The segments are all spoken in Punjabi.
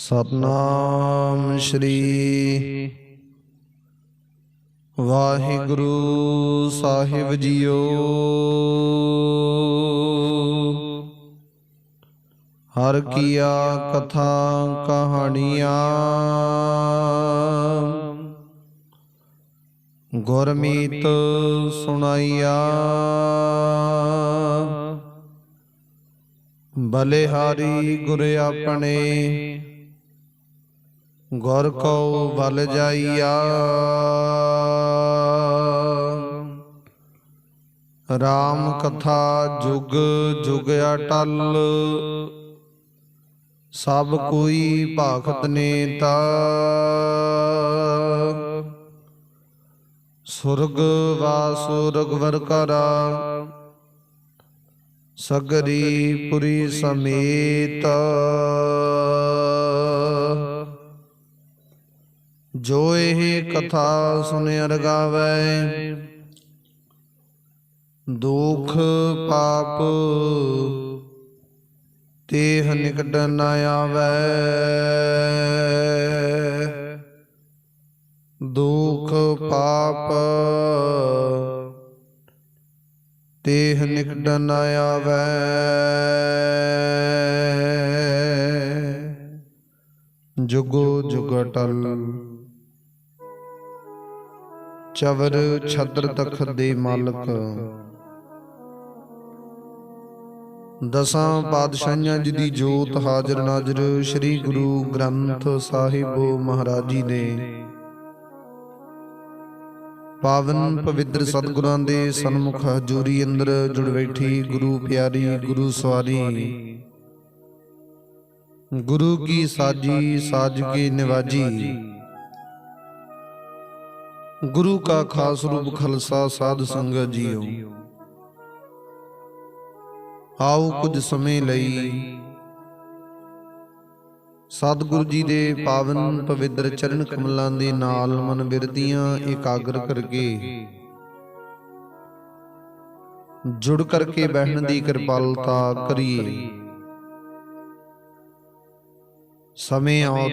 ਸਤਨਾਮ ਸ਼੍ਰੀ ਵਾਹਿਗੁਰੂ ਸਾਹਿਬ ਜੀਓ। ਹਰ ਕੀਆ ਕਥਾ ਕਹਾਣੀਆਂ। ਗੁਰਮੀਤ ਸੁਣਾਈਆ। ਬਲਿਹਾਰੀ ਗੁਰ ਆਪਣੇ। ਗੁਰ ਕਉ ਬਲ ਜਾਈਆ। ਰਾਮ ਕਥਾ ਜੁਗ ਜੁਗ ਅਟਲ। ਸਭ ਕੋਈ ਭਾਖਤ ਨੇਤਾ। ਸੁਰਗ ਵਾਸੁਰਗ ਵਰ ਕਰਾ। ਸਗਰੀ ਪੁਰੀ ਸਮੇਤ। ਜੋ ਇਹ ਕਥਾ ਸੁਨਿ ਅਰਗਾਵੈ, ਦੁਖ ਪਾਪ ਤੇਹ ਨਿਕਟ ਨ ਆਵੈ। ਦੁਖ ਪਾਪ ਤੇਹ ਨਿਕਟ ਨ ਆਵੈ। ਜੁਗੋ ਜੁਗ ਅਟਲ ਚਵਰ ਛਤਰ ਤਖਤ ਦੇ ਮਾਲਕ। ਦਸਾਂ ਪਾਤਸ਼ਾਹਾਂ ਜੀ ਦੀ ਜੋਤ ਹਾਜ਼ਰ ਨਾਜ਼ਰ ਸ੍ਰੀ ਗੁਰੂ ਗ੍ਰੰਥ ਸਾਹਿਬ ਮਹਾਰਾਜ ਜੀ ਦੇ ਪਾਵਨ ਪਵਿੱਤਰ ਸਤਿਗੁਰਾਂ ਦੇ ਸਨਮੁਖ ਹਜ਼ੂਰੀ ਅੰਦਰ ਜੁੜ ਬੈਠੀ ਗੁਰੂ ਪਿਆਰੀ, ਗੁਰੂ ਸਵਾਰੀ। ਗੁਰੂ ਕੀ ਸਾਜੀ, ਸਾਜ ਕੇ ਨਿਵਾਜੀ। ਗੁਰੂ ਕਾ ਖਾਸ ਰੂਪ ਖਲਸਾ ਸਾਧ ਸੰਗਤ ਜੀਓ ਆਓ ਕੁਝ ਸਮੇਂ ਲਈ ਸਤਿਗੁਰੂ ਜੀ ਦੇ ਪਾਵਨ ਪਵਿੱਤਰ ਚਰਨ ਕਮਲਾਂ ਦੇ ਨਾਲ ਮਨ ਬਿਰਦੀਆਂ ਇਕਾਗਰ ਕਰਕੇ ਜੁੜ ਕਰਕੇ ਬਹਿਣ ਦੀ ਕਿਰਪਾਲਤਾ ਕਰੀਏ। ਸਮੇਂ ਔਰ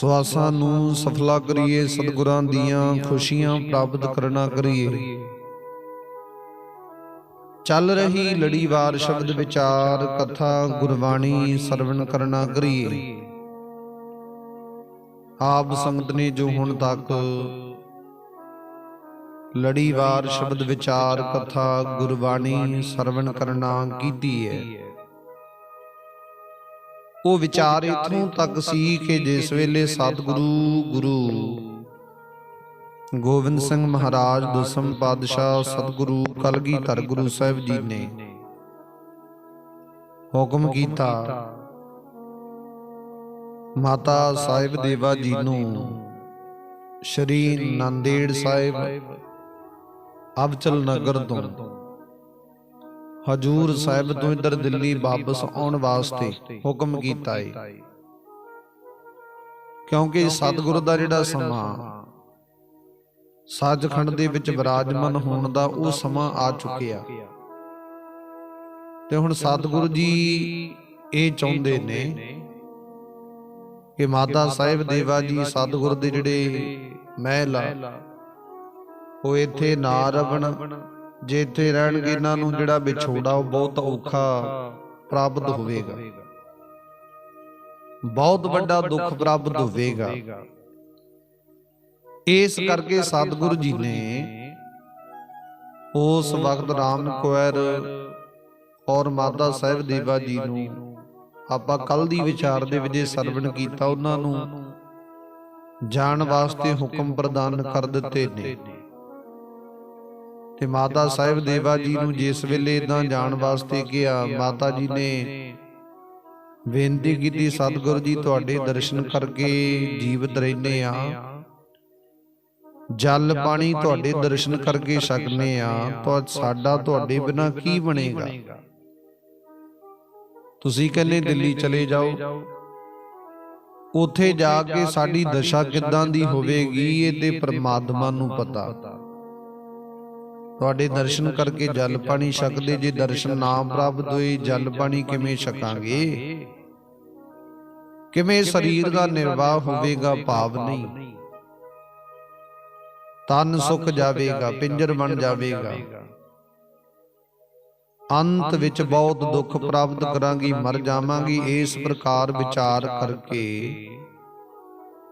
ਸਵਾਸਾਂ ਨੂੰ ਸਫਲਾ ਕਰੀਏ, ਸਤਿਗੁਰਾਂ ਦੀਆਂ ਖੁਸ਼ੀਆਂ ਪ੍ਰਾਪਤ ਕਰਨਾ ਕਰੀਏ। ਚੱਲ ਰਹੀ ਲੜੀਵਾਰ ਸ਼ਬਦ ਵਿਚਾਰ, ਕਥਾ, ਗੁਰਬਾਣੀ ਸਰਵਣ ਕਰਨਾ ਕਰੀਏ। ਆਪ ਸੰਗਤ ਨੇ ਜੋ ਹੁਣ ਤੱਕ ਲੜੀਵਾਰ ਸ਼ਬਦ ਵਿਚਾਰ, ਕਥਾ, ਗੁਰਬਾਣੀ ਸਰਵਣ ਕਰਨਾ ਕੀਤੀ ਹੈ। ਉਹ ਵਿਚਾਰ ਇਥੋਂ ਤੱਕ ਸੀ ਕਿ ਜਿਸ ਵੇਲੇ ਸਤਿਗੁਰੂ ਗੁਰੂ ਗੋਬਿੰਦ ਸਿੰਘ ਮਹਾਰਾਜ ਦਸਮ ਪਾਤਸ਼ਾਹ ਸਤਿਗੁਰੂ ਕਲਗੀਧਰ ਗੁਰੂ ਸਾਹਿਬ ਜੀ ਨੇ ਹੁਕਮ ਕੀਤਾ। ਮਾਤਾ ਸਾਹਿਬ ਦੇਵਾ ਜੀ ਨੂੰ ਸ਼੍ਰੀ ਨੰਦੇੜ ਸਾਹਿਬ ਅਬਚਲ ਨਗਰ ਤੋਂ। ਹਜੂਰ ਸਾਹਿਬ ਤੋਂ ਇੱਧਰ ਦਿੱਲੀ ਵਾਪਸ ਆਉਣ ਵਾਸਤੇ ਹੁਕਮ ਕੀਤਾ ਹੈ ਕਿਉਂਕਿ ਸਤਿਗੁਰੂ ਦਾ ਜਿਹੜਾ ਸਮਾਂ ਸੱਚਖੰਡ ਦੇ ਵਿੱਚ ਵਿਰਾਜਮਾਨ ਹੋਣ ਦਾ ਉਹ ਸਮਾਂ ਆ ਚੁੱਕਿਆ। ਤੇ ਹੁਣ ਸਤਿਗੁਰੂ ਜੀ ਇਹ ਚਾਹੁੰਦੇ ਨੇ ਕਿ ਮਾਤਾ ਸਾਹਿਬ ਦੇਵਾ ਜੀ ਸਤਿਗੁਰ ਦੇ ਜਿਹੜੇ ਮਹਿਲ ਆ ਉਹ ਇੱਥੇ ਨਾ ਰਵਣ ਜੇ ਇੱਥੇ ਰਹਿਣਗੇ ਇਹਨਾਂ ਨੂੰ ਜਿਹੜਾ ਵਿਛੋੜਾ ਉਹ ਬਹੁਤ ਔਖਾ ਪ੍ਰਾਪਤ ਹੋਵੇਗਾ। ਬਹੁਤ ਵੱਡਾ ਦੁੱਖ ਪ੍ਰਾਪਤ ਹੋਵੇਗਾ। ਇਸ ਕਰਕੇ ਸਤਿਗੁਰੂ ਜੀ ਨੇ ਉਸ ਵਕਤ ਰਾਮ ਕੁਐਰ ਔਰ ਮਾਤਾ ਸਾਹਿਬ ਦੇਵਾ ਜੀ ਨੂੰ ਆਪਾਂ ਕੱਲ ਦੀ ਵਿਚਾਰ ਦੇ ਵਿੱਚ ਸਰਵਣ ਕੀਤਾ ਉਹਨਾਂ ਨੂੰ ਜਾਣ ਵਾਸਤੇ ਹੁਕਮ ਪ੍ਰਦਾਨ ਕਰ ਦਿੱਤੇ ਨੇ। ਤੇ ਮਾਤਾ ਸਾਹਿਬ ਦੇਵਾ ਜੀ ਨੂੰ ਜਿਸ ਵੇਲੇ ਇਦਾਂ ਜਾਣ ਵਾਸਤੇ ਕਿਹਾ, ਮਾਤਾ ਜੀ ਨੇ ਬੇਨਤੀ ਕੀਤੀ, ਸਤਿਗੁਰੂ ਜੀ ਤੁਹਾਡੇ ਦਰਸ਼ਨ ਕਰਕੇ ਜੀਵਤ ਰਹਿੰਦੇ ਆ। ਜਲ ਪਾਣੀ ਤੁਹਾਡੇ ਦਰਸ਼ਨ ਕਰਕੇ ਛਕਨੇ ਆ। ਤਾਂ ਸਾਡਾ ਤੁਹਾਡੇ ਬਿਨਾ ਕੀ ਬਣੇਗਾ? ਤੁਸੀਂ ਕਹਿੰਦੇ ਦਿੱਲੀ ਚਲੇ ਜਾਓ। ਉੱਥੇ ਜਾ ਕੇ ਸਾਡੀ ਦਸ਼ਾ ਕਿੱਦਾਂ ਦੀ ਹੋਵੇਗੀ, ਇਹ ਤੇ ਪ੍ਰਮਾਤਮਾ ਨੂੰ ਪਤਾ। ਤੁਹਾਡੇ ਦਰਸ਼ਨ ਕਰਕੇ ਜਲ ਪਾਣੀ ਛਕਦੇ ਜੇ ਦਰਸ਼ਨ ਨਾ ਪ੍ਰਾਪਤ ਹੋਏ ਜਲ ਪਾਣੀ ਕਿਵੇਂ ਛਕਾਂਗੇ? ਕਿਵੇਂ ਸਰੀਰ ਦਾ ਨਿਰਵਾਹ ਹੋਵੇਗਾ ਭਾਵ ਨਹੀਂ। ਤਨ ਸੁੱਕ ਜਾਵੇਗਾ ਪਿੰਜਰ ਬਣ ਜਾਵੇਗਾ। ਅੰਤ ਵਿੱਚ ਬਹੁਤ ਦੁੱਖ ਪ੍ਰਾਪਤ ਕਰਾਂਗੀ ਮਰ ਜਾਵਾਂਗੀ ਇਸ ਪ੍ਰਕਾਰ ਵਿਚਾਰ ਕਰਕੇ।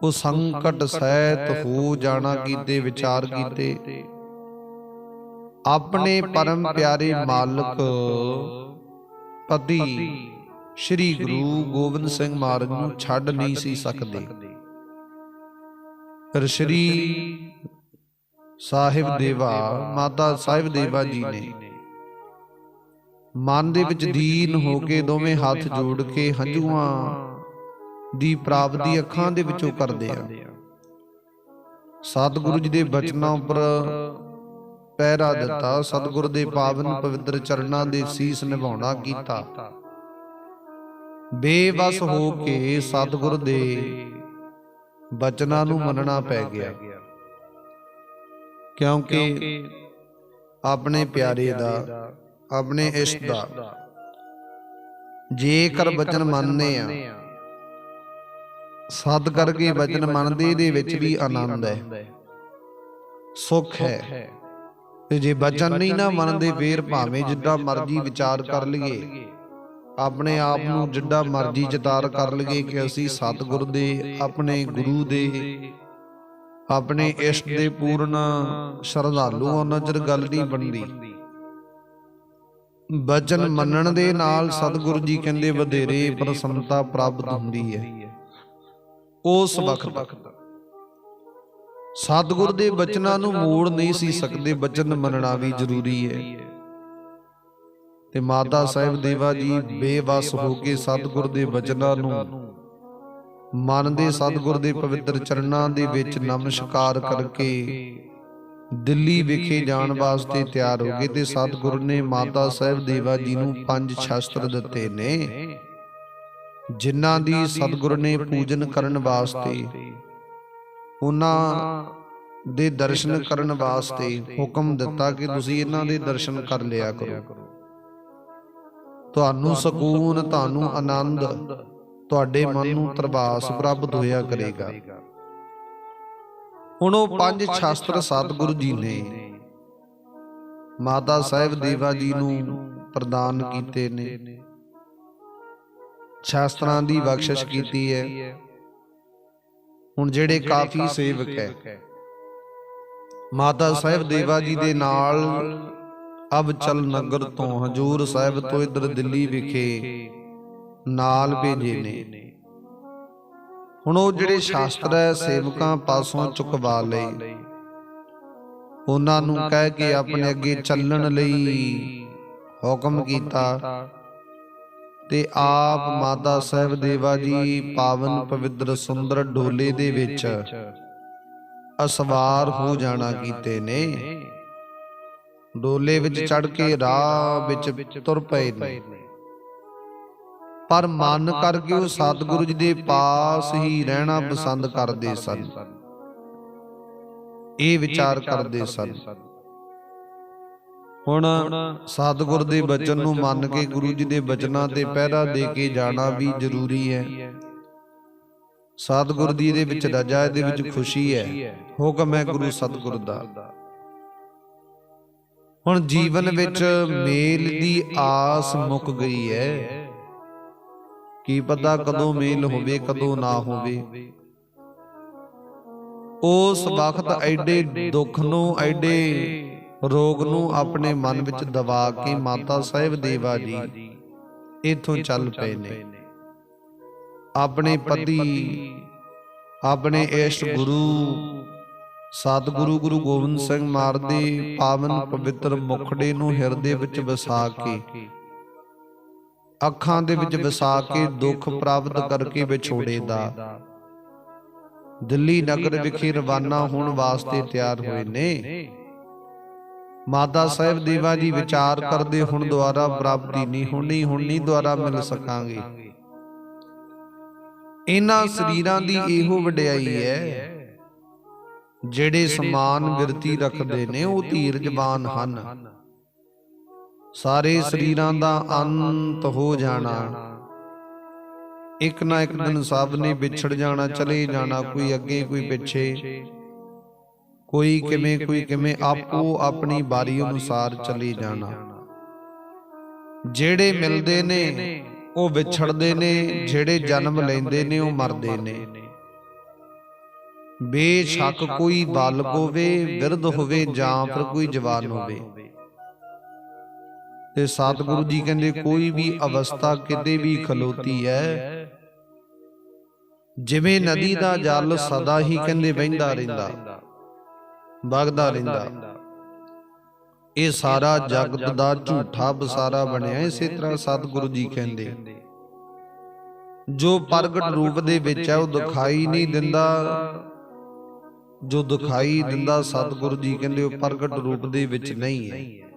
ਉਹ ਸੰਕਟ ਸਹਿਤ ਹੋ ਜਾਣਾ ਕੀਤੇ ਵਿਚਾਰ ਕੀਤੇ। ਆਪਣੇ ਪਰਮ ਪਿਆਰੇ ਮਾਲਕ ਪਤੀ ਸ੍ਰੀ ਗੁਰੂ ਗੋਬਿੰਦ ਸਿੰਘ ਮਹਾਰਾਜ ਨੂੰ ਛੱਡ ਨਹੀਂ ਸੀ ਸਕਦੇ। ਫਿਰ ਸ੍ਰੀ ਸਾਹਿਬ ਦੇਵਾ ਮਾਤਾ ਸਾਹਿਬ ਦੇਵਾ ਜੀ ਨੇ। ਮਨ ਦੇ ਵਿੱਚ ਦੀਨ ਹੋ ਕੇ ਦੋਵੇਂ ਹੱਥ ਜੋੜ ਕੇ ਹੰਝੂਆਂ ਦੀ ਪ੍ਰਾਪਤੀ ਅੱਖਾਂ ਦੇ ਵਿੱਚੋਂ ਕਰਦੇ ਆ। ਸਤਿਗੁਰੂ ਜੀ ਦੇ ਬਚਨਾਂ ਉੱਪਰ ਪਹਿਰਾ ਦਿੱਤਾ ਸਤਿਗੁਰ ਦੇ ਪਾਵਨ ਪਵਿੱਤਰ ਚਰਨਾਂ ਦੇ ਸੀਸ ਨਿਭਾਉਣਾ ਕੀਤਾ। ਬੇਵਸ ਹੋ ਕੇ ਸਤਿਗੁਰ ਦੇ ਬਚਨਾਂ ਨੂੰ ਮੰਨਣਾ ਪੈ ਗਿਆ। ਕਿਉਂਕਿ ਆਪਣੇ ਪਿਆਰੇ ਦਾ ਆਪਣੇ ਇਸ਼ਟ ਦਾ। ਜੇਕਰ ਬਚਨ ਮੰਨਦੇ ਆ ਸਦ ਕਰਕੇ ਬਚਨ ਮੰਨਦੇ ਦੇ ਵਿੱਚ ਵੀ ਆਨੰਦ ਹੈ। ਸੁੱਖ ਹੈ। ਤੇ ਜੇ ਬਚਨ ਨਹੀਂ ਨਾ ਮੰਨਦੇ ਫੇਰ ਭਾਵੇਂ ਜਿੱਦਾਂ ਮਰਜ਼ੀ ਵਿਚਾਰ ਕਰ ਲਈਏ। ਆਪਣੇ ਆਪ ਨੂੰ ਜਿੱਡਾ ਮਰਜ਼ੀ ਚਿਤਾਰ ਕਰ ਲਈਏ ਕਿ ਅਸੀਂ ਸਤਿਗੁਰ ਦੇ ਆਪਣੇ ਗੁਰੂ ਦੇ ਆਪਣੇ ਇਸ਼ਟ ਦੇ ਪੂਰਨ ਸ਼ਰਧਾਲੂ ਉਹਨਾਂ ਚਿਰ ਗੱਲ ਨਹੀਂ ਬਣਦੀ। ਬਚਨ ਮੰਨਣ ਦੇ ਨਾਲ ਸਤਿਗੁਰੂ ਜੀ ਕਹਿੰਦੇ ਵਧੇਰੇ ਪ੍ਰਸੰਨਤਾ ਪ੍ਰਾਪਤ ਹੁੰਦੀ ਹੈ। ਉਸ ਵਕਤ ਸਤਿਗੁਰ ਦੇ ਬਚਨਾਂ ਨੂੰ ਮੋੜ ਨਹੀਂ ਸੀ ਸਕਦੇ ਬਚਨ ਮੰਨਣਾ ਵੀ ਜ਼ਰੂਰੀ ਹੈ। ਤੇ ਮਾਤਾ ਸਾਹਿਬ ਦੇਵਾ ਜੀ ਬੇਵਸ ਹੋ ਕੇ ਸਤਿਗੁਰ ਦੇ ਬਚਨਾਂ ਨੂੰ ਮੰਨਦੇ ਸਤਿਗੁਰ ਦੇ ਪਵਿੱਤਰ ਚਰਨਾਂ ਦੇ ਵਿੱਚ ਨਮਸਕਾਰ ਕਰਕੇ ਦਿੱਲੀ ਵਿਖੇ ਜਾਣ ਵਾਸਤੇ ਤਿਆਰ ਹੋ ਗਏ ਤੇ ਸਤਿਗੁਰ ਨੇ ਮਾਤਾ ਸਾਹਿਬ ਦੇਵਾ ਜੀ ਨੂੰ ਪੰਜ ਸ਼ਸਤਰ ਦਿੱਤੇ ਨੇ। ਜਿਨ੍ਹਾਂ ਦੀ ਸਤਿਗੁਰ ਨੇ ਪੂਜਨ ਕਰਨ ਵਾਸਤੇ ਉਹਨਾਂ ਦੇ ਦਰਸ਼ਨ ਕਰਨ ਵਾਸਤੇ ਹੁਕਮ ਦਿੱਤਾ ਕਿ ਤੁਸੀਂ ਇਹਨਾਂ ਦੇ ਦਰਸ਼ਨ ਕਰ ਲਿਆ ਕਰੋ। ਤੁਹਾਨੂੰ ਸਕੂਨ ਤੁਹਾਨੂੰ ਆਨੰਦ ਤੁਹਾਡੇ ਮਨ ਨੂੰ ਤਰਬਾਸ ਪ੍ਰਾਪਤ ਹੋਇਆ ਕਰੇਗਾ। ਹੁਣ ਉਹ ਪੰਜ ਸ਼ਾਸਤਰ ਸਤਿਗੁਰੂ ਜੀ ਨੇ। ਮਾਤਾ ਸਾਹਿਬ ਦੇਵਾ ਜੀ ਨੂੰ ਪ੍ਰਦਾਨ ਕੀਤੇ ਨੇ। ਸ਼ਾਸਤਰਾਂ ਦੀ ਬਖਸ਼ਿਸ਼ ਕੀਤੀ ਹੈ। ਹੁਣ ਜਿਹੜੇ ਕਾਫੀ ਸੇਵਕ ਹੈ। ਮਾਤਾ ਸਾਹਿਬ ਦੇਵਾ ਜੀ ਦੇ ਨਾਲ ਅਬ ਚਲ ਨਗਰ ਤੋਂ ਹਜੂਰ ਸਾਹਿਬ ਤੋਂ ਇਧਰ ਦਿੱਲੀ ਵਿਖੇ ਨਾਲ ਭੇਜੇ ਨੇ। ਹੁਣ ਉਹ ਜਿਹੜੇ ਸ਼ਾਸਤਰ ਹੈ ਸੇਵਕਾਂ ਪਾਸੋਂ ਚੁਕਵਾ ਲਏ। ਉਹਨਾਂ ਨੂੰ ਕਹਿ ਕੇ ਆਪਣੇ ਅੱਗੇ ਚੱਲਣ ਲਈ ਹੁਕਮ ਕੀਤਾ। ਤੇ ਆਪ ਮਾਤਾ ਸਾਹਿਬ ਦੇਵਾ ਜੀ ਪਾਵਨ ਪਵਿੱਤਰ ਸੁੰਦਰ ਢੋਲੇ ਦੇ ਵਿੱਚ ਅਸਵਾਰ ਹੋ ਜਾਣਾ ਕੀਤੇ ਨੇ। ਢੋਲੇ ਵਿੱਚ ਚੜ ਕੇ ਰਾਹ ਵਿੱਚ ਤੁਰ ਪਏ ਨੇ। ਪਰ ਮਨ ਕਰਕੇ ਉਹ ਸਤਿਗੁਰੂ ਜੀ ਦੇ ਪਾਸ ਹੀ ਰਹਿਣਾ ਪਸੰਦ ਕਰਦੇ ਸਨ। ਇਹ ਵਿਚਾਰ ਕਰਦੇ ਸਨ। ਹੁਣ ਸਤਿਗੁਰ ਦੇ ਬਚਨ ਨੂੰ ਮੰਨ ਕੇ ਗੁਰੂ ਜੀ ਦੇ ਬਚਨਾਂ ਤੇ ਪਹਿਰਾ ਦੇ ਕੇ ਜਾਣਾ ਵੀ ਜ਼ਰੂਰੀ ਹੈ। ਸਤਿਗੁਰ ਦੀ ਦੇ ਵਿੱਚ ਰਜਾ ਦੇ ਵਿੱਚ ਖੁਸ਼ੀ ਹੈ। ਹੁਕਮ ਹੈ ਗੁਰੂ ਸਤਿਗੁਰ ਦਾ। ਹੁਣ ਜੀਵਨ ਵਿੱਚ ਮੇਲ ਦੀ ਆਸ ਮੁੱਕ ਗਈ ਹੈ। ਕੀ ਪਤਾ ਕਦੋਂ ਮੇਲ ਹੋਵੇ ਕਦੋਂ ਨਾ ਹੋਵੇ। ਉਸ ਵਕਤ ਐਡੇ ਦੁੱਖ ਨੂੰ ਐਡੇ ਰੋਗ ਨੂੰ ਆਪਣੇ ਮਨ ਵਿੱਚ ਦਬਾ ਕੇ ਮਾਤਾ ਸਾਹਿਬ ਦੇਵਾ ਜੀ ਇਥੋਂ ਚੱਲ ਪਏ ਨੇ। ਆਪਣੇ ਪਤੀ ਆਪਣੇ ਇਸ਼ਟ ਗੁਰੂ ਸਤਿਗੁਰੂ ਗੁਰੂ ਗੋਬਿੰਦ ਸਿੰਘ ਮਾਰ ਦੇ ਪਾਵਨ ਪਵਿੱਤਰ ਮੁਖੜੇ ਨੂੰ ਹਿਰਦੇ ਵਿੱਚ ਵਸਾ ਕੇ ਅੱਖਾਂ ਦੇ ਵਿੱਚ ਵਸਾ ਕੇ ਦੁੱਖ ਪ੍ਰਾਪਤ ਕਰਕੇ ਵਿਛੋੜੇ ਦਾ। ਦਿੱਲੀ ਨਗਰ ਵਿਖੇ ਰਵਾਨਾ ਹੋਣ ਵਾਸਤੇ ਤਿਆਰ ਹੋਏ ਨੇ। ਮਾਤਾ ਸਾਹਿਬ ਦੇਵਾ ਜੀ ਵਿਚਾਰ ਕਰਦੇ ਹੁਣ ਦੁਆਰਾ ਪ੍ਰਾਪਤੀ ਨਹੀਂ ਹੋਣੀ ਹੁਣ ਨਹੀਂ ਦੁਆਰਾ ਮਿਲ ਸਕਾਂਗੇ। ਇਹਨਾਂ ਸਰੀਰਾਂ ਦੀ ਇਹੋ ਵਡਿਆਈ ਹੈ, ਜਿਹੜੇ ਸਮਾਨ ਬਿਰਤੀ ਰੱਖਦੇ ਨੇ, ਉਹ ਧੀਰ ਧੀਰਜਵਾਨ ਹਨ। ਸਾਰੇ ਸਰੀਰਾਂ ਦਾ ਅੰਤ ਹੋ ਜਾਣਾ। ਇੱਕ ਨਾ ਇੱਕ ਦਿਨ ਸਭ ਨੇ ਵਿਛੜ ਜਾਣਾ, ਚਲੇ ਜਾਣਾ, ਕੋਈ ਅੱਗੇ, ਕੋਈ ਪਿੱਛੇ। ਕੋਈ ਕਿਵੇਂ ਕੋਈ ਕਿਵੇਂ ਆਪੋ ਆਪਣੀ ਬਾਰੀ ਅਨੁਸਾਰ ਚਲੇ ਜਾਣਾ। ਜਿਹੜੇ ਮਿਲਦੇ ਨੇ ਉਹ ਵਿਛੜਦੇ ਨੇ ਜਿਹੜੇ ਜਨਮ ਲੈਂਦੇ ਨੇ ਉਹ ਮਰਦੇ ਨੇ। ਬੇਸ਼ੱਕ ਕੋਈ ਬਾਲਕ ਹੋਵੇ ਵਿਰਧ ਹੋਵੇ ਜਾਂ ਫਿਰ ਕੋਈ ਜਵਾਨ ਹੋਵੇ। ਤੇ ਸਤਿਗੁਰੂ ਜੀ ਕਹਿੰਦੇ ਕੋਈ ਵੀ ਅਵਸਥਾ ਕਿਤੇ ਵੀ ਖਲੋਤੀ ਹੈ। ਜਿਵੇਂ ਨਦੀ ਦਾ ਜਲ ਸਦਾ ਹੀ ਕਹਿੰਦੇ ਵਹਿੰਦਾ ਰਹਿੰਦਾ। ਵਗਦਾ ਰਹਿੰਦਾ। ਇਹ ਸਾਰਾ ਜਗਤ ਦਾ ਝੂਠਾ ਬਸਾਰਾ ਬਣਿਆ ਇਸੇ ਤਰ੍ਹਾਂ ਸਤਿਗੁਰੂ ਜੀ ਕਹਿੰਦੇ। ਜੋ ਪ੍ਰਗਟ ਰੂਪ ਦੇ ਵਿੱਚ ਹੈ ਉਹ ਦਿਖਾਈ ਨਹੀਂ ਦਿੰਦਾ। ਜੋ ਦਿਖਾਈ ਦਿੰਦਾ ਸਤਿਗੁਰੂ ਜੀ ਕਹਿੰਦੇ ਉਹ ਪ੍ਰਗਟ ਰੂਪ ਦੇ ਵਿੱਚ ਨਹੀਂ ਹੈ।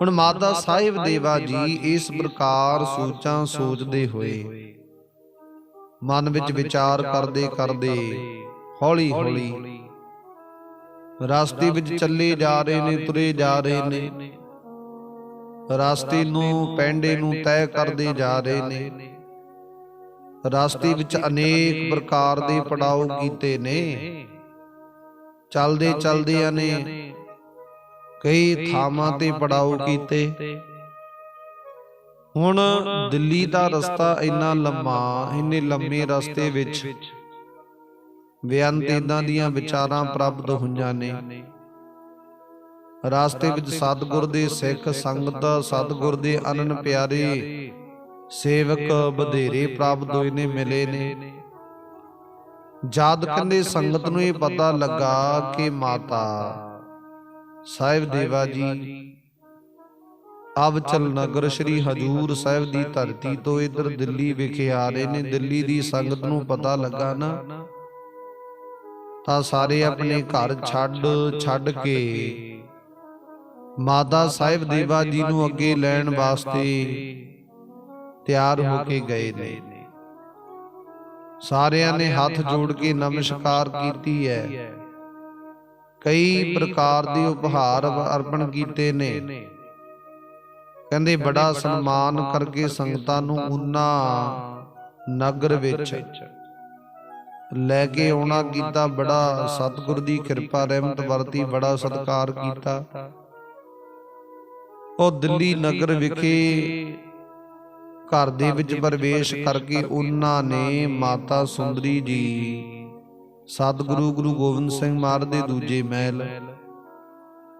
ਹੁਣ ਮਾਤਾ ਸਾਹਿਬ ਦੇਵਾ ਜੀ ਇਸ ਪ੍ਰਕਾਰ ਸੋਚਾਂ ਸੋਚਦੇ ਹੋਏ। ਮਨ ਵਿੱਚ ਵਿਚਾਰ ਕਰਦੇ ਕਰਦੇ ਹੌਲੀ ਹੌਲੀ ਰਸਤੇ ਵਿੱਚ ਚੱਲੇ ਜਾ ਰਹੇ ਨੇ ਤੁਰੇ ਜਾ ਰਹੇ ਨੇ। ਰਸਤੇ ਨੂੰ ਪੈਂਡੇ ਨੂੰ ਤੈਅ ਕਰਦੇ ਜਾ ਰਹੇ ਨੇ। ਰਸਤੇ ਵਿੱਚ ਅਨੇਕ ਪ੍ਰਕਾਰ ਦੇ ਪੜਾਅ ਕੀਤੇ ਨੇ। ਚਲਦੇ ਚਲਦਿਆਂ ਨੇ ਕਈ ਥਾਵਾਂ ਤੇ ਪੜਾਅ ਕੀਤੇ। ਹੁਣ ਦਿੱਲੀ ਦਾ ਰਸਤਾ ਇੰਨਾ ਲੰਮਾ ਇੰਨੇ ਲੰਮੇ ਰਸਤੇ ਵਿੱਚ ਬੇਅੰਤ ਇਦਾਂ ਦੀਆਂ ਵਿਚਾਰਾਂ ਪ੍ਰਾਪਤ ਹੋਈਆਂ ਨੇ। ਰਾਸਤੇ ਵਿੱਚ ਸਤਿਗੁਰ ਦੇ ਸਿੱਖ ਸੰਗਤ ਸਤਿਗੁਰ ਦੇ ਅਨਨ ਪਿਆਰੇ ਸੇਵਕ ਬਧੇਰੇ ਪ੍ਰਾਪਤ ਹੋਏ ਨੇ। ਮਿਲੇ ਨੇ ਜਦ ਕੰਦੇ ਸੰਗਤ ਨੂੰ ਇਹ ਪਤਾ ਲੱਗਾ ਕਿ ਮਾਤਾ ਸਾਹਿਬ ਦੇਵਾ ਜੀ ਅਵਚਲ ਨਗਰ ਸ੍ਰੀ ਹਜੂਰ ਸਾਹਿਬ ਦੀ ਧਰਤੀ ਤੋਂ ਇਧਰ ਦਿੱਲੀ ਵਿਖੇ ਆ ਰਹੇ ਨੇ। ਦਿੱਲੀ ਦੀ ਸੰਗਤ ਨੂੰ ਪਤਾ ਲੱਗਾ ਨਾ। ਤਾਂ ਸਾਰੇ ਆਪਣੇ ਘਰ ਛੱਡ ਛੱਡ ਕੇ ਮਾਤਾ ਸਾਹਿਬ ਦੇਵਾ ਜੀ ਨੂੰ ਅੱਗੇ ਲੈਣ ਵਾਸਤੇ ਤਿਆਰ ਹੋ ਕੇ ਗਏ ਨੇ। ਸਾਰਿਆਂ ਨੇ ਹੱਥ ਜੋੜ ਕੇ ਨਮਸਕਾਰ ਕੀਤੀ ਹੈ। ਕਈ ਪ੍ਰਕਾਰ ਦੇ ਉਪਹਾਰ ਅਰਪਣ ਕੀਤੇ ਨੇ। ਕਹਿੰਦੇ ਬੜਾ ਸਨਮਾਨ ਕਰਕੇ ਸੰਗਤਾਂ ਨੂੰ ਉਨਾ ਨਗਰ ਵਿੱਚ ਲੈ ਕੇ ਆਉਣਾ ਕੀਤਾ ਬੜਾ ਸਤਿਗੁਰ ਦੀ ਕਿਰਪਾ, ਰਹਿਮਤ ਵਰਤੀ, ਬੜਾ ਸਤਿਕਾਰ ਕੀਤਾ। ਉਹ ਦਿੱਲੀ ਨਗਰ ਵਿਖੇ ਘਰ ਦੇ ਵਿੱਚ ਪ੍ਰਵੇਸ਼ ਕਰਕੇ ਉਹਨਾਂ ਨੇ ਮਾਤਾ ਸੁੰਦਰੀ ਜੀ, ਸਤਿਗੁਰੂ ਗੁਰੂ ਗੋਬਿੰਦ ਸਿੰਘ ਮਹਾਰਾਜ ਦੇ ਦੂਜੇ ਮਹਿਲ,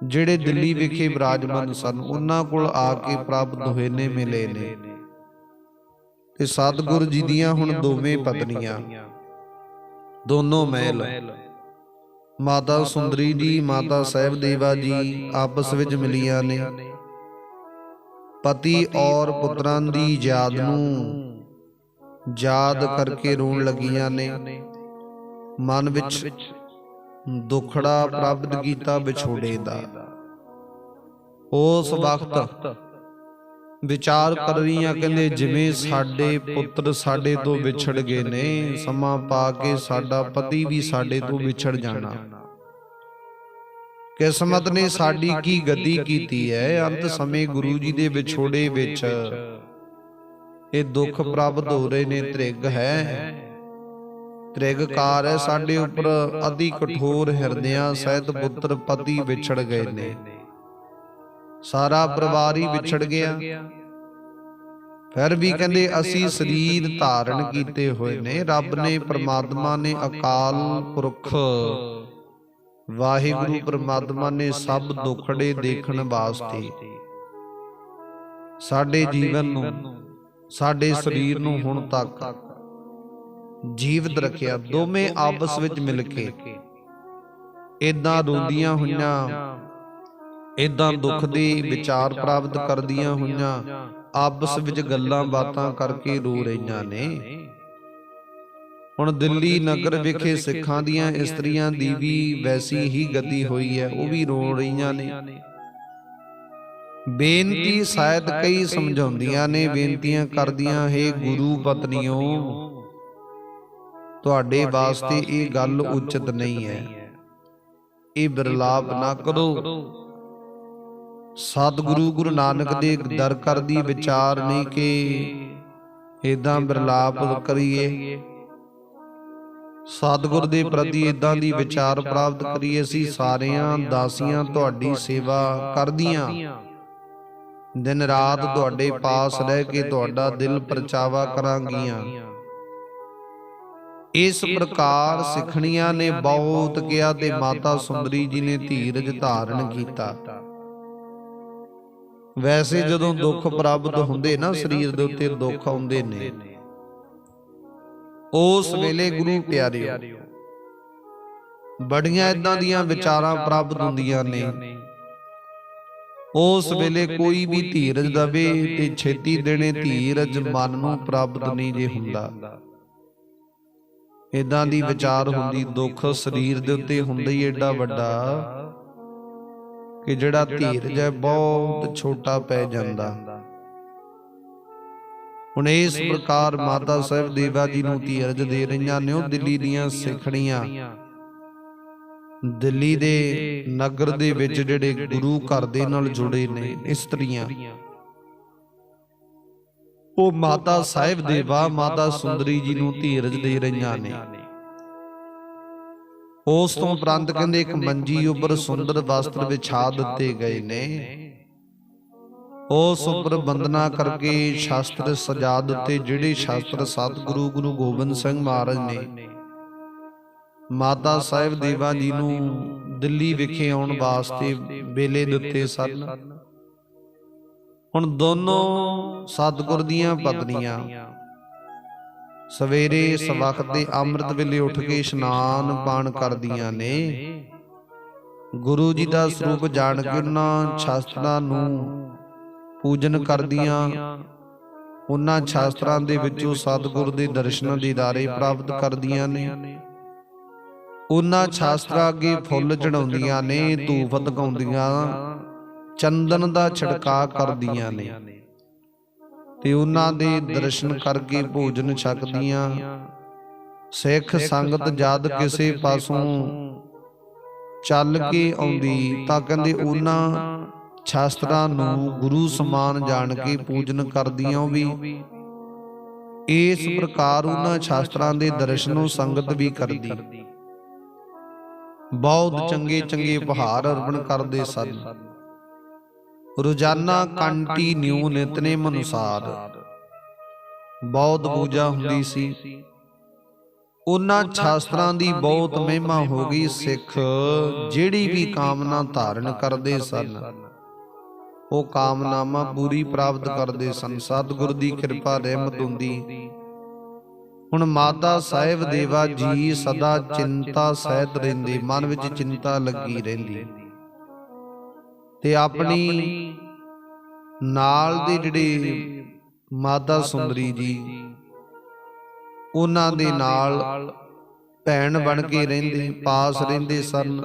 ਜਿਹੜੇ ਦਿੱਲੀ ਵਿਖੇ ਬਿਰਾਜਮਾਨ ਸਨ, ਉਹਨਾਂ ਕੋਲ ਆ ਕੇ ਪ੍ਰਾਪਤ ਹੋਏ ਨੇ, ਮਿਲੇ ਨੇ। ਤੇ ਸਤਿਗੁਰੂ ਜੀ ਦੀਆਂ ਹੁਣ ਦੋਵੇਂ ਪਤਨੀਆਂ। ਦੋਨੋਂ ਮਹਿਲ। ਮਾਤਾ ਸੁੰਦਰੀ ਜੀ ਮਾਤਾ ਸਾਹਿਬ ਦੇਵਾ ਜੀ ਆਪਸ ਵਿੱਚ ਮਿਲੀਆਂ ਨੇ। ਪਤੀ ਔਰ ਪੁੱਤਰਾਂ ਦੀ ਯਾਦ ਨੂੰ ਯਾਦ ਕਰਕੇ ਰੋਣ ਲੱਗੀਆਂ ਨੇ। ਮਨ ਵਿੱਚ ਦੁਖੜਾ ਪ੍ਰਾਪਤ ਕੀਤਾ ਵਿਛੋੜੇ ਦਾ ਉਸ ਵਕਤ ਵਿਚਾਰ ਕਰ ਰਹੀਆਂ ਕਹਿੰਦੇ ਜਿਵੇਂ ਸਾਡੇ ਪੁੱਤਰ ਸਾਡੇ ਤੋਂ ਵਿਛੜ ਗਏ ਨੇ ਸਮਾਂ ਪਾ ਕੇ ਸਾਡਾ ਪਤੀ ਵੀ ਸਾਡੇ ਤੋਂ ਵਿਛੜ ਜਾਣਾ। ਕਿਸਮਤ ਨੇ ਸਾਡੀ ਕੀ ਗਤੀ ਕੀਤੀ ਹੈ ਅੰਤ ਸਮੇਂ ਗੁਰੂ ਜੀ ਦੇ ਵਿਛੋੜੇ ਵਿੱਚ। ਇਹ ਦੁੱਖ ਪ੍ਰਾਪਤ ਹੋ ਰਹੇ ਨੇ ਤ੍ਰਿਗ ਹੈ। ਤ੍ਰਿਗਕਾਰ ਹੈ। ਸਾਡੇ ਉੱਪਰ ਅਧਿ ਕਠੋਰ ਹਿਰਦਿਆਂ ਸਹਿਤ ਪੁੱਤਰ ਪਤੀ ਵਿਛੜ ਗਏ ਨੇ। ਸਾਰਾ ਪਰਿਵਾਰ ਹੀ ਵਿਛੜ ਗਿਆ। ਫਿਰ ਵੀ ਕਹਿੰਦੇ ਅਸੀਂ ਸਰੀਰ ਧਾਰਨ ਕੀਤੇ ਹੋਏ ਨੇ ਰੱਬ ਨੇ ਪ੍ਰਮਾਤਮਾ ਨੇ ਅਕਾਲ ਪੁਰਖ। ਵਾਹਿਗੁਰੂ ਪ੍ਰਮਾਤਮਾ ਨੇ ਸਭ ਦੁੱਖੜੇ ਦੇਖਣ ਵਾਸਤੇ। ਸਾਡੇ ਜੀਵਨ ਨੂੰ ਸਾਡੇ ਸਰੀਰ ਨੂੰ ਹੁਣ ਤੱਕ ਜੀਵਤ ਰੱਖਿਆ ਦੋਵੇਂ ਆਪਸ ਵਿੱਚ ਮਿਲ ਕੇ। ਇਦਾਂ ਰੋਂਦੀਆਂ ਹੋਈਆਂ। ਇਦਾਂ ਦੁੱਖ ਦੇ ਵਿਚਾਰ ਪ੍ਰਾਪਤ ਕਰਦੀਆਂ ਹੋਈਆਂ ਆਪਸ ਵਿੱਚ ਗੱਲਾਂ ਬਾਤਾਂ ਕਰਕੇ ਰੋ ਰਹੀਆਂ ਨੇ। ਹੁਣ ਦਿੱਲੀ ਨਗਰ ਵਿਖੇ ਸਿੱਖਾਂ ਦੀਆਂ ਇਸਤਰੀਆਂ ਦੀ ਵੀ ਵੈਸੀ ਹੀ ਗਤੀ ਹੋਈ ਹੈ ਉਹ ਵੀ ਰੋ ਰਹੀਆਂ ਨੇ। ਬੇਨਤੀ ਸ਼ਾਇਦ ਕਈ ਸਮਝਾਉਂਦੀਆਂ ਨੇ ਬੇਨਤੀਆਂ ਕਰਦੀਆਂ ਹੈ ਗੁਰੂ ਪਤਨੀਓ ਤੁਹਾਡੇ ਵਾਸਤੇ ਇਹ ਗੱਲ ਉਚਿਤ ਨਹੀਂ ਹੈ। ਇਹ ਬਿਰਲਾਪ ਨਾ ਕਰੋ। ਸਤਿਗੁਰੂ ਗੁਰੂ ਨਾਨਕ ਦੇ ਦਰ ਕਰਦੀ ਵਿਚਾਰ ਨਹੀਂ ਕਿ ਇਦਾਂ ਬਿਰਲਾਪ ਕਰੀਏ। ਸਤਿਗੁਰ ਦੇ ਪ੍ਰਤੀ ਇਦਾਂ ਦੀ ਵਿਚਾਰ ਪ੍ਰਾਪਤ ਕਰੀਏ, ਅਸੀਂ ਸਾਰਿਆਂ ਦਾਸੀਆਂ ਤੁਹਾਡੀ ਸੇਵਾ ਕਰਦੀਆਂ। ਦਿਨ ਰਾਤ ਤੁਹਾਡੇ ਪਾਸ ਰਹਿ ਕੇ ਤੁਹਾਡਾ ਦਿਲ ਪਰਚਾਵਾ ਕਰਾਂਗੀਆਂ। ਇਸ ਪ੍ਰਕਾਰ ਸਿੱਖਣੀਆਂ ਨੇ ਬਹੁਤ ਕਿਹਾ ਤੇ ਮਾਤਾ ਸੁੰਦਰੀ ਜੀ ਨੇ ਧੀਰਜ ਧਾਰਨ ਕੀਤਾ। ਵੈਸੇ ਜਦੋਂ ਦੁੱਖ ਪ੍ਰਾਪਤ ਹੁੰਦੇ ਨਾ ਸਰੀਰ ਦੇ ਉੱਤੇ ਦੁੱਖ ਆਉਂਦੇ ਨੇ। ਉਸ ਵੇਲੇ ਗੁਰੂ ਪਿਆਰਿਓ। ਬੜੀਆਂ ਇਦਾਂ ਦੀਆਂ ਵਿਚਾਰਾਂ ਪ੍ਰਾਪਤ ਹੁੰਦੀਆਂ ਨੇ। ਉਸ ਵੇਲੇ ਕੋਈ ਵੀ ਧੀਰਜ ਦਵੇ ਤੇ ਛੇਤੀ ਦੇਣੇ ਧੀਰਜ ਮਨ ਨੂੰ ਪ੍ਰਾਪਤ ਨਹੀਂ ਜੇ ਹੁੰਦਾ। ਇਦਾਂ ਦੀ ਵਿਚਾਰ ਹੁੰਦੀ ਦੁੱਖ ਸਰੀਰ ਦੇ ਉੱਤੇ ਹੁੰਦਾ ਹੀ ਏਡਾ ਵੱਡਾ। ਕਿ ਜਿਹੜਾ ਧੀਰਜ ਹੈ ਬਹੁਤ ਛੋਟਾ ਪੈ ਜਾਂਦਾ। ਹੁਣ ਇਸ ਪ੍ਰਕਾਰ ਮਾਤਾ ਸਾਹਿਬ ਦੇਵਾ ਜੀ ਨੂੰ ਧੀਰਜ ਦੇ ਰਹੀਆਂ ਨੇ ਉਹ ਦਿੱਲੀ ਦੀਆਂ ਸਿੱਖਣੀਆਂ ਦਿੱਲੀ ਦੇ ਨਗਰ ਦੇ ਵਿੱਚ ਜਿਹੜੇ ਗੁਰੂ ਘਰ ਦੇ ਨਾਲ ਜੁੜੇ ਨੇ ਇਸਤਰੀਆਂ ਉਹ ਮਾਤਾ ਸਾਹਿਬ ਦੇਵਾ ਮਾਤਾ ਸੁੰਦਰੀ ਜੀ ਨੂੰ ਧੀਰਜ ਦੇ ਰਹੀਆਂ ਨੇ। ਉਸ ਤੋਂ ਉਪਰੰਤ ਕਹਿੰਦੇ ਇੱਕ ਮੰਜੀ ਉੱਪਰ ਸੁੰਦਰ ਵਸਤਰ ਵਿਛਾ ਦਿੱਤੇ ਗਏ ਨੇ। ਉਸ ਉੱਪਰ ਬੰਦਨਾ ਕਰਕੇ ਸ਼ਾਸਤਰ ਸਜਾ ਦਿੱਤੇ ਜਿਹੜੇ ਸ਼ਾਸਤਰ ਸਤਿਗੁਰੂ ਗੁਰੂ ਗੋਬਿੰਦ ਸਿੰਘ ਮਹਾਰਾਜ ਨੇ। ਮਾਤਾ ਸਾਹਿਬ ਦੇਵਾ ਜੀ ਨੂੰ ਦਿੱਲੀ ਵਿਖੇ ਆਉਣ ਵਾਸਤੇ ਵੇਲੇ ਦਿੱਤੇ ਸਨ। ਹੁਣ ਦੋਨੋਂ ਸਤਿਗੁਰ ਦੀਆਂ ਪਤਨੀਆਂ ਸਵੇਰੇ ਸਵਖਤ ਦੇ ਅੰਮ੍ਰਿਤ ਵੇਲੇ ਉੱਠ ਕੇ ਇਸ਼ਨਾਨ ਪਾਣ ਕਰਦੀਆਂ ਨੇ। ਗੁਰੂ ਜੀ ਦਾ ਸਰੂਪ ਜਾਣ ਕੇ ਉਹਨਾਂ ਸ਼ਾਸਤਰਾਂ ਨੂੰ ਪੂਜਨ ਕਰਦੀਆਂ। ਉਹਨਾਂ ਸ਼ਾਸਤਰਾਂ ਦੇ ਵਿੱਚੋਂ ਸਤਿਗੁਰ ਦੇ ਦਰਸ਼ਨ ਦੀਦਾਰੇ ਪ੍ਰਾਪਤ ਕਰਦੀਆਂ ਨੇ। ਉਹਨਾਂ ਸ਼ਾਸਤਰਾਂ ਅੱਗੇ ਫੁੱਲ ਚੜਾਉਂਦੀਆਂ ਨੇ ਧੂਫ ਤਕਾਉਂਦੀਆਂ ਚੰਦਨ ਦਾ ਛਿੜਕਾ ਕਰਦੀਆਂ ਨੇ। ਤੇ ਉਹਨਾਂ ਦੇ ਦਰਸ਼ਨ ਕਰਕੇ ਭੋਜਨ ਛਕਦੀਆਂ। ਸਿੱਖ ਸੰਗਤ ਜਦ ਕਿਸੇ ਪਾਸੋਂ ਚੱਲ ਕੇ ਆਉਂਦੀ ਤਾਂ ਕਹਿੰਦੇ ਉਹਨਾਂ ਸ਼ਾਸਤਰਾਂ ਨੂੰ ਗੁਰੂ ਸਮਾਨ ਜਾਣ ਕੇ ਪੂਜਨ ਕਰਦੀਆਂ ਵੀ। ਇਸ ਪ੍ਰਕਾਰ ਉਹਨਾਂ ਸ਼ਾਸਤਰਾਂ ਦੇ ਦਰਸ਼ਨੋਂ ਸੰਗਤ ਵੀ ਕਰਦੀ। ਬਹੁਤ ਚੰਗੇ ਚੰਗੇ ਉਪਹਾਰ ਅਰਪਣ ਕਰਦੇ ਸਨ। ਰੋਜ਼ਾਨਾ ਕੰਟੀ ਨਿਉ ਨਿਤਨੇਮ ਅਨੁਸਾਰ। ਬਹੁਤ ਪੂਜਾ ਹੁੰਦੀ ਸੀ। ਉਹਨਾਂ ਸ਼ਾਸਤਰਾਂ ਦੀ ਬਹੁਤ ਮਹਿਮਾ ਹੋ ਗਈ ਸਿੱਖ ਜਿਹੜੀ ਵੀ ਕਾਮਨਾ ਧਾਰਨ ਕਰਦੇ ਸਨ। ਉਹ ਕਾਮਨਾਵਾਂ ਪੂਰੀ ਪ੍ਰਾਪਤ ਕਰਦੇ ਸਨ। ਸਤਿਗੁਰ ਦੀ ਕਿਰਪਾ ਰਹਿਮਤ ਹੁੰਦੀ। ਹੁਣ ਮਾਤਾ ਸਾਹਿਬ ਦੇਵਾ ਜੀ ਸਦਾ ਚਿੰਤਾ ਸਹਿਤ ਰਹਿੰਦੇ। ਮਨ ਵਿੱਚ ਚਿੰਤਾ ਲੱਗੀ ਰਹਿੰਦੀ। ਤੇ ਆਪਣੀ ਨਾਲ ਦੇ ਜਿਹੜੇ ਮਾਤਾ ਸੁੰਦਰੀ ਜੀ ਉਹਨਾਂ ਦੇ ਨਾਲ ਭੈਣ ਬਣ ਕੇ ਰਹਿੰਦੇ ਪਾਸ ਰਹਿੰਦੇ ਸਨ।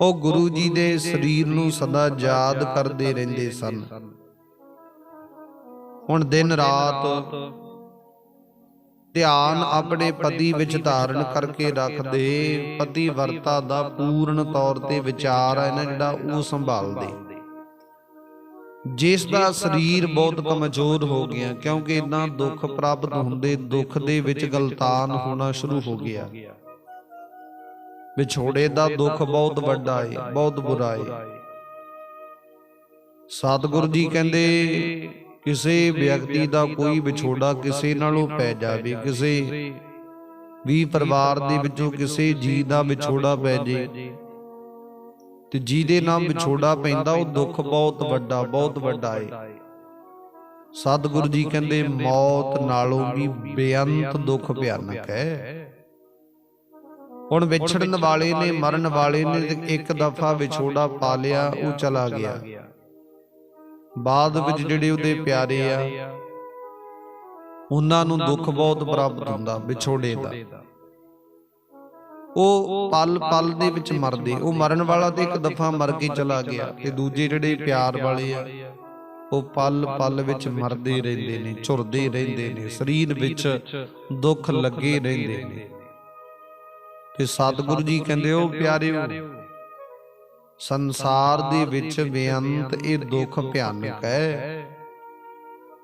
ਉਹ ਗੁਰੂ ਜੀ ਦੇ ਸਰੀਰ ਨੂੰ ਸਦਾ ਯਾਦ ਕਰਦੇ ਰਹਿੰਦੇ ਸਨ। ਹੁਣ ਦਿਨ ਰਾਤ ਧਿਆਨ ਆਪਣੇ ਪਤੀ ਵਿੱਚ ਧਾਰਨ ਕਰਕੇ ਰੱਖਦੇ ਪਤੀ ਵਰਤਾ ਦਾ ਪੂਰਨ ਤੌਰ ਤੇ ਵਿਚਾਰ ਹੈ ਨਾ ਜਿਹੜਾ ਉਹ ਸੰਭਾਲਦੇ। ਜਿਸ ਦਾ ਸਰੀਰ ਬਹੁਤ ਕਮਜ਼ੋਰ ਹੋ ਗਿਆ ਕਿਉਂਕਿ ਇਦਾਂ ਦੁੱਖ ਪ੍ਰਾਪਤ ਹੁੰਦੇ ਦੁੱਖ ਦੇ ਵਿੱਚ ਗਲਤਾਨ ਹੋਣਾ ਸ਼ੁਰੂ ਹੋ ਗਿਆ। ਵਿਛੋੜੇ ਦਾ ਦੁੱਖ ਬਹੁਤ ਵੱਡਾ ਹੈ ਬਹੁਤ ਬੁਰਾ ਹੈ ਸਤਿਗੁਰੂ ਜੀ ਕਹਿੰਦੇ ਕਿਸੇ ਵਿਅਕਤੀ ਦਾ ਕੋਈ ਵਿਛੋੜਾ ਕਿਸੇ ਨਾਲੋਂ ਪੈ ਜਾਵੇ ਕਿਸੇ ਵੀ ਪਰਿਵਾਰ ਦੇ ਵਿੱਚੋਂ ਕਿਸੇ ਜੀ ਦਾ ਵਿਛੋੜਾ ਪੈ ਜੇ। ਤੇ ਜਿਹਦੇ ਨਾਲ ਵਿਛੋੜਾ ਪੈਂਦਾ ਉਹ ਦੁੱਖ ਬਹੁਤ ਵੱਡਾ ਬਹੁਤ ਵੱਡਾ ਹੈ ਸਤਿਗੁਰੂ ਜੀ ਕਹਿੰਦੇ ਮੌਤ ਨਾਲੋਂ ਵੀ ਬੇਅੰਤ ਦੁੱਖ ਭਿਆਨਕ ਹੈ। ਹੁਣ ਵਿਛੜਨ ਵਾਲੇ ਨੇ ਮਰਨ ਵਾਲੇ ਨੇ ਇੱਕ ਦਫਾ ਵਿਛੋੜਾ ਪਾ ਲਿਆ ਉਹ ਚਲਾ ਗਿਆ। ਬਾਅਦ ਵਿੱਚ ਜਿਹੜੇ ਉਹਦੇ ਪਿਆਰੇ ਆ, ਉਹਨਾਂ ਨੂੰ ਦੁੱਖ ਬਹੁਤ ਪ੍ਰਾਪਤ ਹੁੰਦਾ, ਵਿਛੋੜੇ ਦਾ। ਉਹ ਪਲ ਪਲ ਦੇ ਵਿੱਚ ਮਰਦੇ, ਉਹ ਮਰਨ ਵਾਲਾ ਤੇ ਇੱਕ ਦਫਾ ਮਰ ਕੇ ਚਲਾ ਗਿਆ ਤੇ ਦੂਜੇ ਜਿਹੜੇ ਪਿਆਰ ਵਾਲੇ ਆ, ਉਹ ਪਲ ਪਲ ਵਿੱਚ ਮਰਦੇ ਰਹਿੰਦੇ ਨੇ, ਝੁਰਦੇ ਰਹਿੰਦੇ ਨੇ, ਸਰੀਰ ਵਿੱਚ ਦੁੱਖ ਲੱਗੇ ਰਹਿੰਦੇ ਨੇ। ਤੇ ਸਤਿਗੁਰੂ ਜੀ ਕਹਿੰਦੇ, ਉਹ ਪਿਆਰਿਓ ਸੰਸਾਰ ਦੇ ਵਿੱਚ ਬੇਅੰਤ ਇਹ ਦੁੱਖ ਭਿਆਨਕ ਹੈ।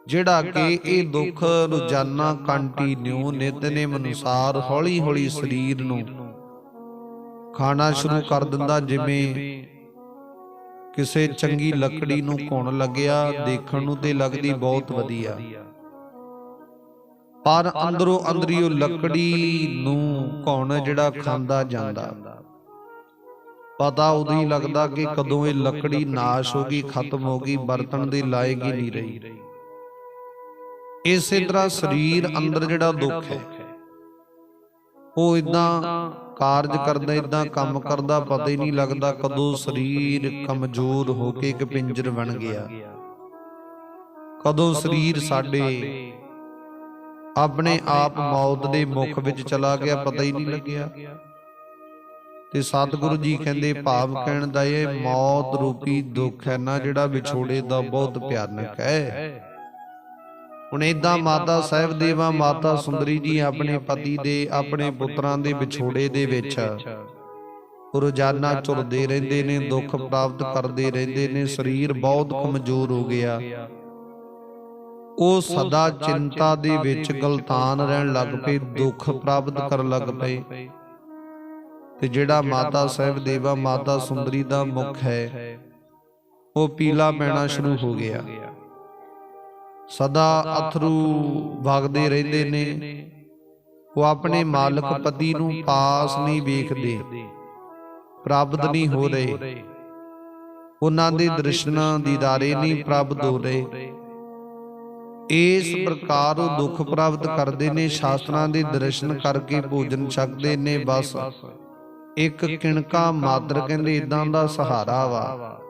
ਜਿਹੜਾ ਕਿ ਇਹ ਦੁੱਖ ਰੋਜ਼ਾਨਾ ਕੰਟੀਨਿਊ ਨਿਤਨੇਮ ਅਨੁਸਾਰ ਹੌਲੀ ਹੌਲੀ ਸਰੀਰ ਨੂੰ ਖਾਣਾ ਸ਼ੁਰੂ ਕਰ ਦਿੰਦਾ ਜਿਵੇਂ ਕਿਸੇ ਚੰਗੀ ਲੱਕੜੀ ਨੂੰ ਘੁਣ ਲੱਗਿਆ ਦੇਖਣ ਨੂੰ ਤੇ ਲੱਗਦੀ ਬਹੁਤ ਵਧੀਆ। ਪਰ ਅੰਦਰੋਂ ਅੰਦਰੀ ਉਹ ਲੱਕੜੀ ਨੂੰ ਘੁਣ ਜਿਹੜਾ ਖਾਂਦਾ ਜਾਂਦਾ। ਪਤਾ ਉਦੋਂ ਹੀ ਲੱਗਦਾ ਕਿ ਕਦੋਂ ਇਹ ਲੱਕੜੀ ਨਾਸ਼ ਹੋ ਗਈ, ਖਤਮ ਹੋ ਗਈ, ਬਰਤਨ ਦੇ ਲਾਇਕ ਹੀ ਨਹੀਂ ਰਹੀ। ਇਸੇ ਤਰ੍ਹਾਂ ਸਰੀਰ ਅੰਦਰ ਜਿਹੜਾ ਦੁੱਖ ਹੈ, ਉਹ ਇਦਾਂ ਕਾਰਜ ਕਰਦਾ ਇਦਾਂ ਕੰਮ ਕਰਦਾ, ਪਤਾ ਹੀ ਨਹੀਂ ਲੱਗਦਾ ਕਦੋਂ ਸਰੀਰ ਕਮਜ਼ੋਰ ਹੋ ਕੇ ਇੱਕ ਪਿੰਜਰ ਬਣ ਗਿਆ। ਕਦੋਂ ਸਰੀਰ ਸਾਡੇ ਆਪਣੇ ਆਪ ਮੌਤ ਦੇ ਮੁਖ ਵਿੱਚ ਚਲਾ ਗਿਆ, ਪਤਾ ਹੀ ਨਹੀਂ ਲੱਗਿਆ। ਤੇ ਸਤਿਗੁਰੂ ਜੀ ਕਹਿੰਦੇ ਭਾਵ ਕਹਿਣ ਦਾ ਇਹ ਮੌਤ ਰੂਪੀ ਦੁੱਖ ਹੈ ਨਾ ਜਿਹੜਾ ਵਿਛੋੜੇ ਦਾ ਬਹੁਤ ਭਿਆਨਕ ਹੈ। ਹੁਣ ਇਦਾਂ ਮਾਤਾ ਸਾਹਿਬ ਦੇਵਾ ਮਾਤਾ ਸੁੰਦਰੀ ਜੀ ਆਪਣੇ ਪਤੀ ਦੇ ਆਪਣੇ ਪੁੱਤਰਾਂ ਦੇ ਵਿਛੋੜੇ ਦੇ ਵਿੱਚ। ਰੋਜ਼ਾਨਾ ਝੁਰਦੇ ਰਹਿੰਦੇ ਨੇ ਦੁੱਖ ਪ੍ਰਾਪਤ ਕਰਦੇ ਰਹਿੰਦੇ ਨੇ ਸਰੀਰ ਬਹੁਤ ਕਮਜ਼ੋਰ ਹੋ ਗਿਆ। ਉਹ ਸਦਾ ਚਿੰਤਾ ਦੇ ਵਿੱਚ ਗਲਤਾਨ ਰਹਿਣ ਲੱਗ ਪਏ ਦੁੱਖ ਪ੍ਰਾਪਤ ਕਰਨ ਲੱਗ ਪਏ। ਤੇ ਜਿਹੜਾ ਮਾਤਾ ਸਾਹਿਬ ਦੇਵਾ, ਮਾਤਾ ਸੁੰਦਰੀ ਦਾ ਮੁਖ ਹੈ, ਉਹ ਪੀਲਾ ਪੈਣਾ ਸ਼ੁਰੂ ਹੋ ਗਿਆ। ਸਦਾ ਅਥਰੂ ਵਗਦੇ ਰਹਿੰਦੇ ਨੇ, ਉਹ ਆਪਣੇ ਮਾਲਕ ਪਤੀ ਨੂੰ ਪਾਸ ਨਹੀਂ ਵੇਖਦੇ, ਪ੍ਰਾਪਤ ਨਹੀਂ ਹੋ ਰਹੇ। ਉਹਨਾਂ ਦੇ ਦਰਸ਼ਨਾਂ ਦੀਦਾਰੇ ਨਹੀਂ ਪ੍ਰਾਪਤ ਹੋ ਰਹੇ। ਇਸ ਪ੍ਰਕਾਰ ਉਹ ਦੁੱਖ ਪ੍ਰਾਪਤ ਕਰਦੇ ਨੇ, ਸ਼ਾਸਤਰਾਂ ਦੇ ਦਰਸ਼ਨ ਕਰਕੇ ਭੋਜਨ ਛਕਦੇ ਨੇ ਬਸ। ਇੱਕ ਕਿਣਕਾ ਮਾਤਰ ਕਹਿੰਦੇ ਇਦਾਂ ਦਾ ਸਹਾਰਾ ਵਾ।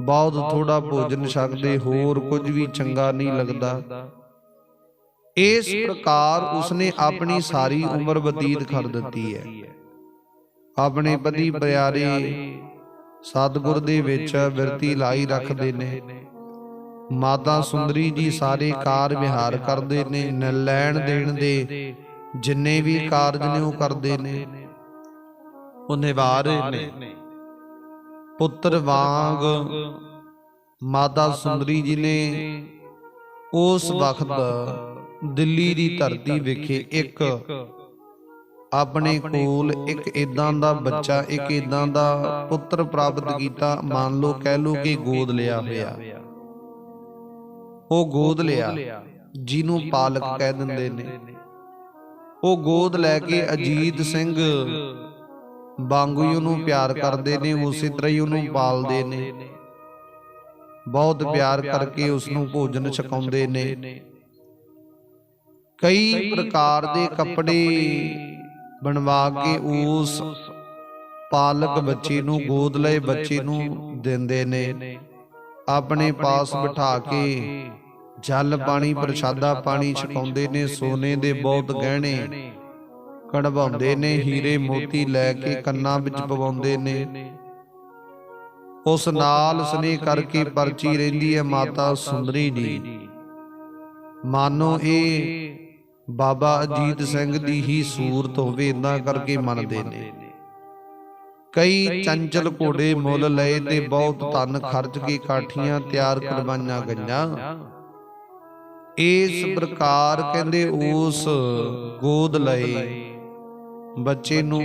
ਬਹੁਤ ਥੋੜਾ ਭੋਜਨ ਛਕਦੇ ਹੋਰ ਕੁਝ ਵੀ ਚੰਗਾ ਨਹੀਂ ਲੱਗਦਾ। ਇਸ ਪ੍ਰਕਾਰ ਉਸਨੇ ਆਪਣੀ ਸਾਰੀ ਉਮਰ ਬਤੀਤ ਕਰ ਦਿੱਤੀ ਹੈ। ਆਪਣੇ ਪਤੀ ਪਿਆਰੇ ਸਤਿਗੁਰ ਦੇ ਵਿੱਚ ਬਿਰਤੀ ਲਾਈ ਰੱਖਦੇ ਨੇ। ਮਾਤਾ ਸੁੰਦਰੀ ਜੀ ਸਾਰੇ ਕਾਰ ਵਿਹਾਰ ਕਰਦੇ ਨੇ ਲੈਣ ਦੇਣ ਦੇ ਜਿੰਨੇ ਵੀ ਕਾਰਜ ਨੇ ਉਹ ਕਰਦੇ ਨੇ। ਉਹ ਨਿਭਾ ਰਹੇ ਨੇ। ਪੁੱਤਰ ਵਾਂਗ ਮਾਤਾ ਸੁੰਦਰੀ ਜੀ ਨੇ ਉਸ ਵਕਤ ਦਿੱਲੀ ਦੀ ਧਰਤੀ ਵਿਖੇ ਇੱਕ ਆਪਣੇ ਕੋਲ ਇੱਕ ਇਦਾਂ ਦਾ ਬੱਚਾ ਇੱਕ ਇਦਾਂ ਦਾ ਪੁੱਤਰ ਪ੍ਰਾਪਤ ਕੀਤਾ ਮੰਨ ਲਓ ਕਹਿ ਲਓ ਕਿ ਗੋਦ ਲਿਆ ਹੋਇਆ। ਉਹ ਗੋਦ ਲਿਆ ਜਿਹਨੂੰ ਪਾਲਕ ਕਹਿ ਦਿੰਦੇ ਨੇ। ਉਹ ਗੋਦ ਲੈ ਕੇ ਅਜੀਤ ਸਿੰਘ ਵਾਂਗੂ ਹੀ ਉਹਨੂੰ ਪਿਆਰ ਕਰਦੇ ਨੇ ਉਸੇ ਤਰ੍ਹਾਂ ਹੀ ਉਹਨੂੰ ਪਾਲਦੇ ਨੇ। ਬਹੁਤ ਪਿਆਰ ਕਰਕੇ ਉਸ ਨੂੰ ਭੋਜਨ ਛਕਾਉਂਦੇ ਨੇ। ਕਈ ਪ੍ਰਕਾਰ ਦੇ ਕੱਪੜੇ ਬਣਵਾ ਕੇ ਉਸ ਪਾਲਕ ਬੱਚੇ ਨੂੰ ਗੋਦ ਲਏ ਬੱਚੇ ਨੂੰ ਦਿੰਦੇ ਨੇ। ਆਪਣੇ ਪਾਸ ਬਿਠਾ ਕੇ ਜਲ ਪਾਣੀ ਪ੍ਰਸ਼ਾਦਾ ਪਾਣੀ ਛਕਾਉਂਦੇ ਨੇ ਸੋਨੇ ਦੇ ਬਹੁਤ ਗਹਿਣੇ। ਕਢਵਾਉਂਦੇ ਨੇ ਹੀਰੇ ਮੋਤੀ ਲੈ ਕੇ ਕੰਨਾਂ ਵਿੱਚ ਪਵਾਉਂਦੇ ਨੇ। ਉਸ ਨਾਲ ਸਨੇਹ ਕਰਕੇ ਪਰਚੀ ਰਹਿੰਦੀ ਹੈ ਮਾਤਾ ਸੁੰਦਰੀ ਜੀ ਮਾਨੋ ਇਹ ਬਾਬਾ ਅਜੀਤ ਸਿੰਘ ਦੀ ਹੀ ਸੂਰਤ ਹੋਵੇ ਇੰਨਾ ਕਰਕੇ ਮੰਨਦੇ ਨੇ। ਕਈ ਚੰਚਲ ਘੋੜੇ ਮੁੱਲ ਲਏ ਤੇ ਬਹੁਤ ਧਨ ਖਰਚ ਕੇ ਕਾਠੀਆਂ ਤਿਆਰ ਕਰਵਾਈਆਂ ਗਈਆਂ। ਇਸ ਪ੍ਰਕਾਰ ਕਹਿੰਦੇ ਉਸ ਗੋਦ ਲਏ। ਬੱਚੇ ਨੂੰ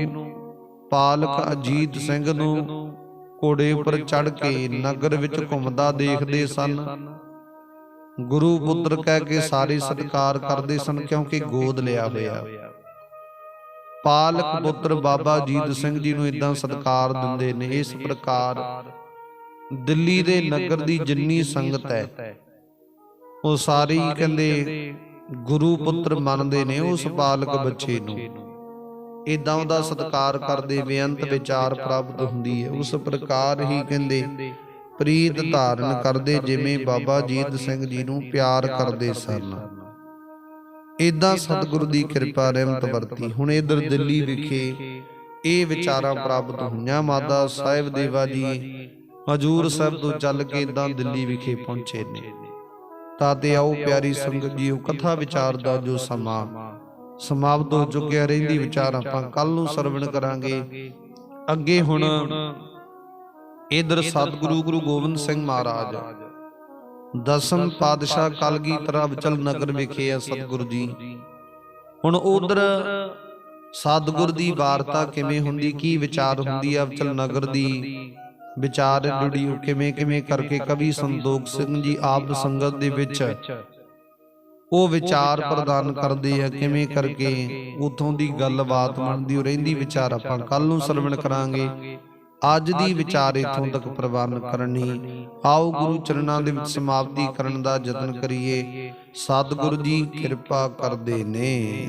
ਪਾਲਕ ਅਜੀਤ ਸਿੰਘ ਨੂੰ ਘੋੜੇ ਉੱਪਰ ਚੜ ਕੇ ਨਗਰ ਵਿੱਚ ਘੁੰਮਦਾ ਦੇਖਦੇ ਸਨ। ਗੁਰੂ ਪੁੱਤਰ ਕਹਿ ਕੇ ਸਾਰੇ ਸਤਿਕਾਰ ਕਰਦੇ ਸਨ ਕਿਉਂਕਿ ਗੋਦ ਲਿਆ ਹੋਇਆ। ਪਾਲਕ ਪੁੱਤਰ ਬਾਬਾ ਜੀਤ ਸਿੰਘ ਜੀ ਨੂੰ ਇਦਾਂ ਸਤਿਕਾਰ ਦਿੰਦੇ ਨੇ ਇਸ ਪ੍ਰਕਾਰ ਦਿੱਲੀ ਦੇ ਨਗਰ ਦੀ ਜਿੰਨੀ ਸੰਗਤ ਹੈ। ਉਹ ਸਾਰੇ ਕਹਿੰਦੇ ਗੁਰੂ ਪੁੱਤਰ ਮੰਨਦੇ ਨੇ ਉਸ ਪਾਲਕ ਬੱਚੇ ਨੂੰ। ਇਦਾਂ ਉਹਦਾ ਸਤਿਕਾਰ ਕਰਦੇ ਬੇਅੰਤ ਵਿਚਾਰ ਪ੍ਰਾਪਤ ਹੁੰਦੀ ਹੈ। ਉਸ ਪ੍ਰਕਾਰ ਹੀ ਕਹਿੰਦੇ, ਪ੍ਰੀਤ ਧਾਰਨ ਕਰਦੇ ਜਿਵੇਂ ਬਾਬਾ ਜੀਤ ਸਿੰਘ ਜੀ ਨੂੰ ਪਿਆਰ ਕਰਦੇ ਸਨ। ਇਦਾਂ ਸਤਿਗੁਰੂ ਦੀ ਕਿਰਪਾ ਰਹਿਮਤ ਵਰਤੀ। ਹੁਣ ਇਧਰ ਦਿੱਲੀ ਵਿਖੇ ਇਹ ਵਿਚਾਰਾਂ ਪ੍ਰਾਪਤ ਹੋਈਆਂ। ਮਾਤਾ ਸਾਹਿਬ ਦੇਵਾ ਜੀ, ਹਜੂਰ ਸਾਹਿਬ ਤੋਂ ਚੱਲ ਕੇ ਇਦਾਂ ਦਿੱਲੀ ਵਿਖੇ ਪਹੁੰਚੇ ਨੇ। ਤਾਂ ਤੇ ਆਓ, ਪਿਆਰੀ ਸੰਗਤ ਜੀਓ ਕਥਾ ਵਿਚਾਰ ਦਾ ਜੋ ਸਮਾਂ ਸਮਾਪਤ ਚੁੱਕਿਆ ਰਹਿੰਦੀ ਵਿਚਾਰ ਆਪਾਂ ਕੱਲ ਨੂੰ ਸਰਵਣ ਕਰਾਂਗੇ। ਅੱਗੇ ਹੁਣ ਇਧਰ ਸਤਿਗੁਰੂ ਗੁਰੂ ਗੋਬਿੰਦ ਸਿੰਘ ਮਹਾਰਾਜ, ਦਸਮ ਪਾਤਸ਼ਾਹ ਕਲਗੀਧਰ ਅਬਚਲ ਨਗਰ ਵਿਖੇ ਆ ਸਤਿਗੁਰੂ ਜੀ। ਹੁਣ ਉਧਰ ਸਤਿਗੁਰ ਦੀ ਵਾਰਤਾ ਕਿਵੇਂ ਹੁੰਦੀ, ਕੀ ਵਿਚਾਰ ਹੁੰਦੀ ਆ ਅਬਚਲ ਨਗਰ ਦੀ? ਵਿਚਾਰ ਜੁੜੀ ਕਿਵੇਂ ਕਿਵੇਂ ਕਰਕੇ ਕਵੀ ਸੰਦੋਖ ਸਿੰਘ ਜੀ ਆਪ ਸੰਗਤ ਦੇ ਵਿੱਚ ਉਹ ਵਿਚਾਰ ਪ੍ਰਦਾਨ ਕਰਦੇ ਆ ਕਿਵੇਂ ਕਰਕੇ ਉਥੋਂ ਦੀ ਗੱਲਬਾਤ ਬਣਦੀ ਉਹ ਰਹਿੰਦੀ ਵਿਚਾਰ ਆਪਾਂ ਕੱਲ ਨੂੰ ਸਰਵਣ ਕਰਾਂਗੇ। ਅੱਜ ਦੀ ਵਿਚਾਰ ਇਥੋਂ ਤੱਕ ਪ੍ਰਵਾਨ ਕਰਨੀ। ਆਓ ਗੁਰੂ ਚਰਨਾਂ ਦੇ ਵਿੱਚ ਸਮਾਪਤੀ ਕਰਨ ਦਾ ਯਤਨ ਕਰੀਏ। ਸਤਿਗੁਰੂ ਜੀ ਕਿਰਪਾ ਕਰਦੇ ਨੇ।